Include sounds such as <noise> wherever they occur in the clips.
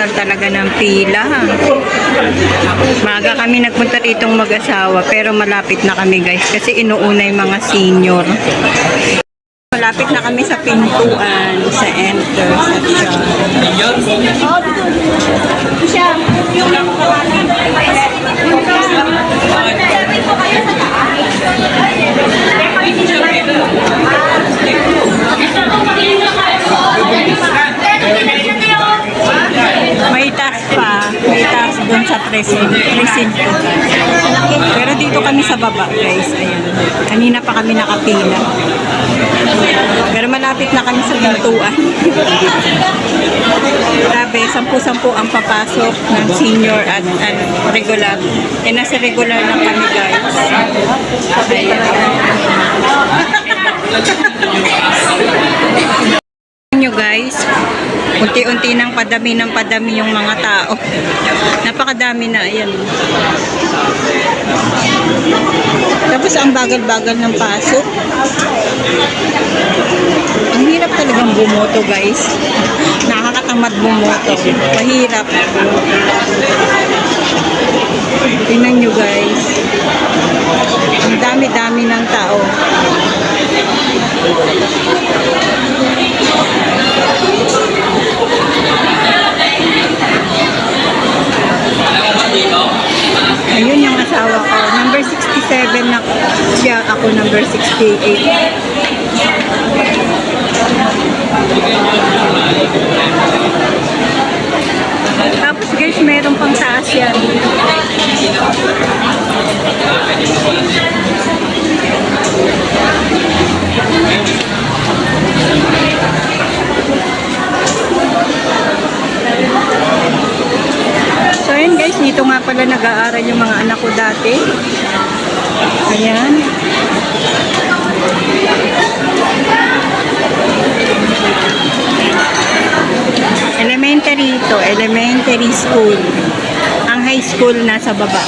napakatagal talaga ng pila. Maga kami nagpunta ditong mag-asawa pero malapit na kami guys kasi inuuna yung mga senior. Malapit na kami sa pintuan, sa enter, sa shop. May tax pa, may tax sa presinto. presinto. Pero dito kami sa baba guys, ayun. Kanina pa kami nakapila. Pero malapit na kami sa pintuan. <laughs> Grabe, sampu-sampu ang papasok ng senior at ano, regular. Eh, nasa regular lang kami guys. Ayan. <laughs> nyo guys, unti-unti nang padami ng padami yung mga tao. Napakadami na, ayan. Tapos ang bagal-bagal ng pasok. Ang hirap talagang bumoto guys. Nakakatamad bumoto. Mahirap. Tingnan nyo guys. Ang dami-dami ng tao. 7 na siya, ako number 68. Tapos guys, meron pang taas yan. So, ayun guys, dito nga pala nag-aaral yung mga anak ko dati. Ayan. Elementary ito, elementary school. Ang high school nasa baba.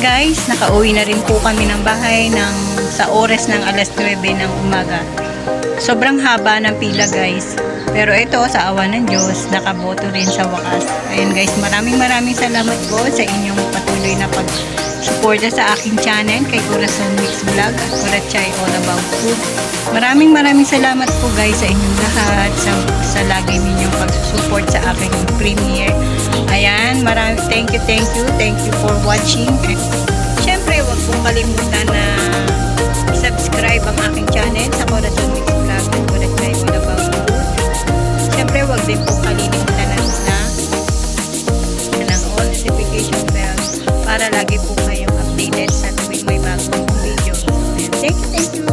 Guys, nakauwi na rin po kami ng bahay ng sa oras ng alas 9 ng umaga. Sobrang haba ng pila guys. Pero ito, sa awa ng Diyos, nakaboto rin sa wakas. Ayun guys, maraming maraming salamat po sa inyong patuloy na pag-suporta sa aking channel kay Corazon Mix Vlog at Kurachay All About Food. Maraming maraming salamat po guys sa inyong lahat sa, sa lagi ninyong pag-support sa aking premiere. Ayan, thank you, thank you, thank you for watching. And, syempre, huwag pong kalimutan na subscribe ang aking channel sa Corazon Mix Vlog at Kurachay All About Food. Siyempre, wag din po kalilimutan na na ng all notification bell para lagi po kayong updated sa tuwing may bagong video. Ayan. Thank you, thank you.